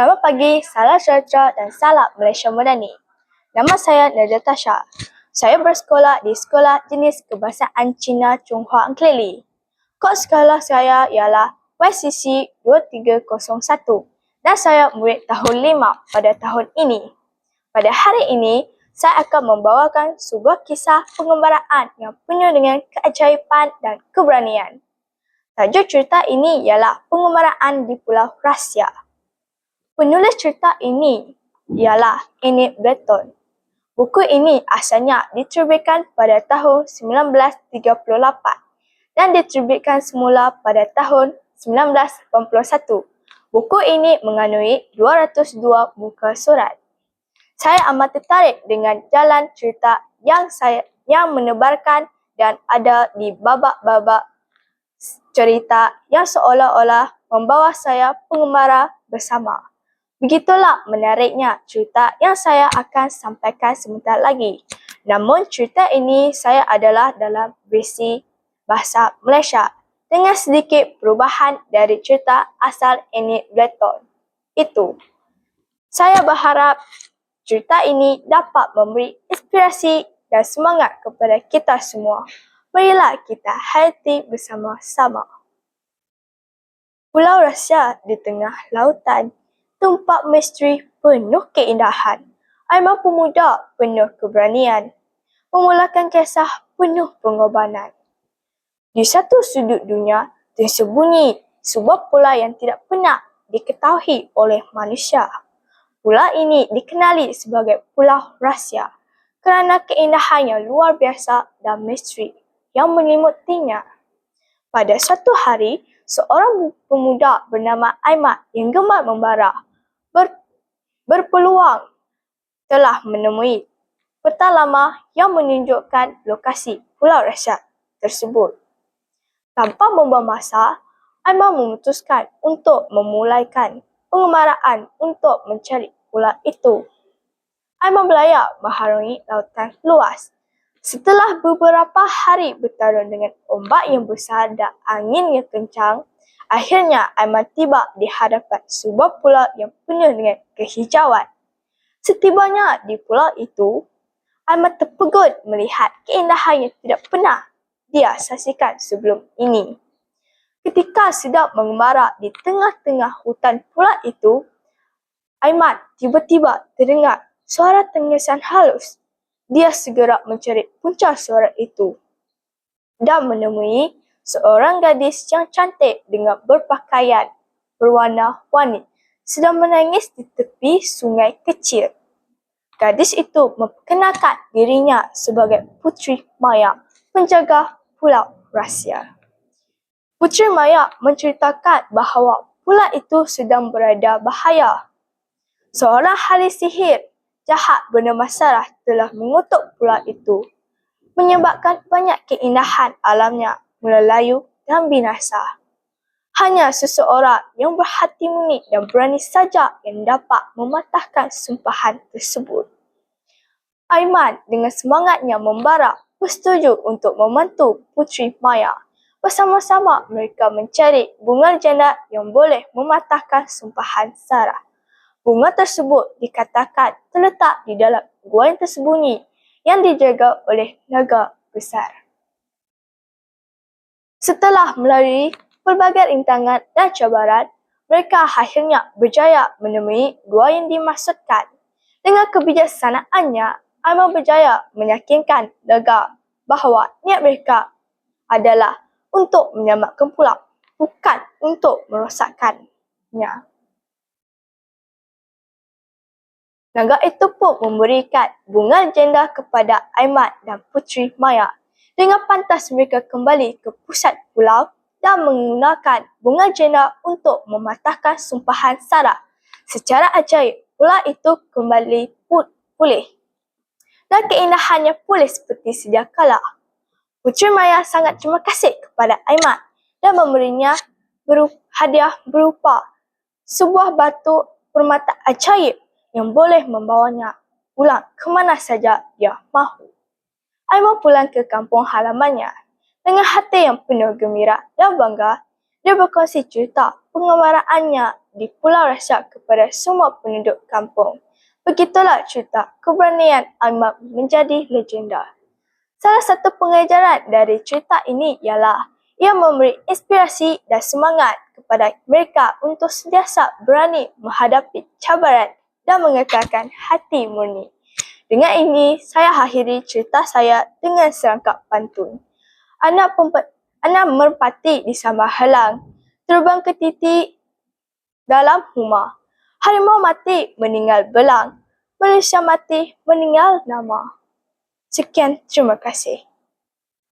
Selamat pagi, salam sejahtera dan salam Malaysia Madani. Nama saya Nadia Tasha. Saya bersekolah di Sekolah Jenis Kebahasaan Cina Chonghua Angkleli. Kod sekolah saya ialah YCC 2301 dan saya murid tahun 5 pada tahun ini. Pada hari ini, saya akan membawakan sebuah kisah pengembaraan yang penuh dengan keajaiban dan keberanian. Tajuk cerita ini ialah pengembaraan di Pulau Rahsia. Penulis cerita ini ialah Enid Blyton. Buku ini asalnya diterbitkan pada tahun 1938 dan diterbitkan semula pada tahun 1981. Buku ini mengandungi 202 muka surat. Saya amat tertarik dengan jalan cerita yang saya yang menebarkan dan ada di babak-babak cerita yang seolah-olah membawa saya pengembara bersama. Begitulah menariknya cerita yang saya akan sampaikan sebentar lagi. Namun cerita ini saya adalah dalam versi bahasa Malaysia dengan sedikit perubahan dari cerita asal Enid Blyton. Itu. Saya berharap cerita ini dapat memberi inspirasi dan semangat kepada kita semua. Marilah kita hayati bersama-sama. Pulau Rasya di tengah lautan, tempat misteri penuh keindahan. Aiman pemuda penuh keberanian, memulakan kisah penuh pengorbanan. Di satu sudut dunia tersembunyi sebuah pulau yang tidak pernah diketahui oleh manusia. Pulau ini dikenali sebagai Pulau Rahsia kerana keindahan yang luar biasa dan misteri yang menyelimuti Pada suatu hari, seorang pemuda bernama Aimat yang gemar membara ber, berpeluang telah menemui peta lama yang menunjukkan lokasi Pulau Rasyad tersebut. Tanpa membuang masa, Aimat memutuskan untuk memulaikan pengemaraan untuk mencari pulau itu. Aiman berlayar mengharungi lautan luas Setelah beberapa hari bertarung dengan ombak yang besar dan angin yang kencang, akhirnya Aiman tiba di hadapan sebuah pulau yang penuh dengan kehijauan. Setibanya di pulau itu, Aiman terpegun melihat keindahan yang tidak pernah dia saksikan sebelum ini. Ketika sedang mengembara di tengah-tengah hutan pulau itu, Aiman tiba-tiba terdengar suara tengisan halus dia segera mencari punca suara itu dan menemui seorang gadis yang cantik dengan berpakaian berwarna-warni sedang menangis di tepi sungai kecil. Gadis itu memperkenalkan dirinya sebagai Putri Maya, penjaga Pulau Rahsia. Putri Maya menceritakan bahawa pulau itu sedang berada bahaya. Seorang ahli sihir jahat bernama Sarah telah mengutuk pulau itu menyebabkan banyak keindahan alamnya melelayu dan binasa. Hanya seseorang yang berhati murni dan berani saja yang dapat mematahkan sumpahan tersebut. Aiman dengan semangatnya membara bersetuju untuk membantu Putri Maya. Bersama-sama mereka mencari bunga janda yang boleh mematahkan sumpahan Sarah. Bunga tersebut dikatakan terletak di dalam gua yang tersembunyi yang dijaga oleh naga besar. Setelah melalui pelbagai rintangan dan cabaran, mereka akhirnya berjaya menemui gua yang dimaksudkan. Dengan kebijaksanaannya, Aiman berjaya meyakinkan naga bahawa niat mereka adalah untuk menyelamatkan pulau, bukan untuk merosakkannya. Naga itu pun memberikan bunga jenda kepada Aiman dan Putri Maya. Dengan pantas mereka kembali ke pusat pulau dan menggunakan bunga jenda untuk mematahkan sumpahan Sarah. Secara ajaib, pulau itu kembali pulih. Dan keindahannya pulih seperti sedia kala. Putri Maya sangat terima kasih kepada Aiman dan memberinya hadiah berupa sebuah batu permata ajaib yang boleh membawanya pulang ke mana saja dia mahu. Aiman pulang ke kampung halamannya dengan hati yang penuh gembira dan bangga. Dia berkongsi cerita pengemaraannya di Pulau Rasyak kepada semua penduduk kampung. Begitulah cerita keberanian Ahmad menjadi legenda. Salah satu pengajaran dari cerita ini ialah ia memberi inspirasi dan semangat kepada mereka untuk sentiasa berani menghadapi cabaran dan mengekalkan hati murni. Dengan ini, saya akhiri cerita saya dengan serangkap pantun. Anak, anak merpati di halang, terbang ke titik dalam rumah. Harimau mati meninggal belang, Malaysia mati meninggal nama. Sekian, terima kasih.